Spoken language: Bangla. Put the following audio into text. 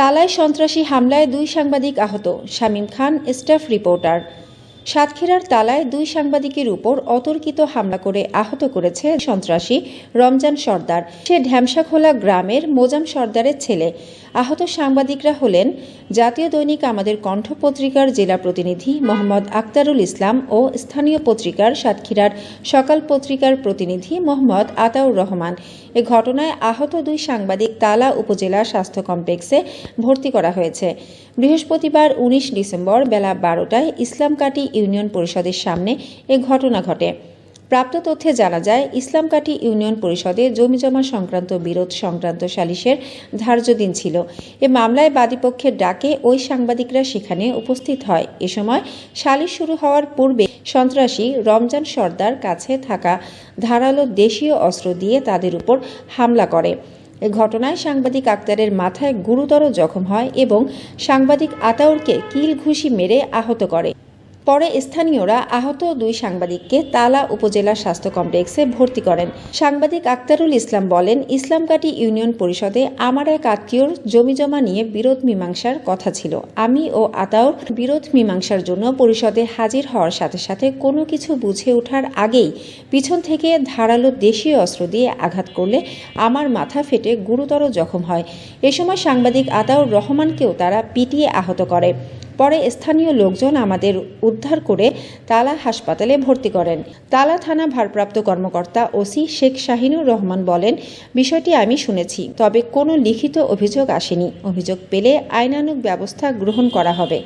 তালায় সন্ত্রাসী হামলায় দুই সাংবাদিক আহত, শামীম খান, স্টাফ রিপোর্টার। সাতক্ষীরার তালায় দুই সাংবাদিকের উপর অতর্কিত হামলা করে আহত করেছে সন্ত্রাসী রমজান সর্দার। সে ঢ্যামসাখোলা গ্রামের মোজাম সর্দারের ছেলে। আহত সাংবাদিকরা হলেন জাতীয় দৈনিক আমাদের কণ্ঠ পত্রিকার জেলা প্রতিনিধি মোহাম্মদ আক্তারুল ইসলাম ও স্থানীয় পত্রিকার সাতক্ষীরার সকাল পত্রিকার প্রতিনিধি মোহাম্মদ আতাউর রহমান। এ ঘটনায় আহত দুই সাংবাদিক তালা উপজেলা স্বাস্থ্য কমপ্লেক্সে ভর্তি করা হয়েছে। বৃহস্পতিবার উনিশ ডিসেম্বর বেলা বারোটায় ইসলামকাটি ইউনিয়ন পরিষদের সামনে এ ঘটনা ঘটে। প্রাপ্ত তথ্যে জানা যায় ইসলামকাটি ইউনিয়ন পরিষদে জমিজমা সংক্রান্ত বিরোধ সংক্রান্ত সালিশের ধার্য দিন ছিল। এ মামলায় বাদীপক্ষের ডাকে ওই সাংবাদিকরা সেখানে উপস্থিত হয়। এ সময় সালিশ শুরু হওয়ার পূর্বে সন্ত্রাসী রমজান সর্দার কাছে থাকা ধারালো দেশীয় অস্ত্র দিয়ে তাদের উপর হামলা করে। এ ঘটনায় সাংবাদিক আক্তারের মাথায় গুরুতর জখম হয় এবং সাংবাদিক আতাউরকে কিল ঘুষি মেরে আহত করে। পরে স্থানীয়রা আহত দুই সাংবাদিককে তালা উপজেলা স্বাস্থ্য কমপ্লেক্সে ভর্তি করেন। সাংবাদিক আক্তারুল ইসলাম বলেন ইসলামকাটি ইউনিয়ন পরিষদে আমার এক আত্মীয়র জমিজমা নিয়ে বিরোধ মীমাংসার কথা ছিল। আমি ও আতাউর বিরোধ মীমাংসার জন্য পরিষদে হাজির হওয়ার সাথে সাথে কোনো কিছু বুঝে ওঠার আগেই পিছন থেকে ধারালো দেশীয় অস্ত্র দিয়ে আঘাত করলে আমার মাথা ফেটে গুরুতর জখম হয়। এ সময় সাংবাদিক আতাউর রহমানকেও তারা পিটিয়ে আহত করে। পরে স্থানীয় লোকজন আমাদের উদ্ধার করে তালা হাসপাতালে ভর্তি করেন। তালা থানা ভারপ্রাপ্ত কর্মকর্তা ওসি শেখ শাহিনুর রহমান বলেন, বিষয়টি আমি শুনেছি, তবে কোনো লিখিত অভিযোগ আসেনি। অভিযোগ পেলে আইনানুগ ব্যবস্থা গ্রহণ করা হবে।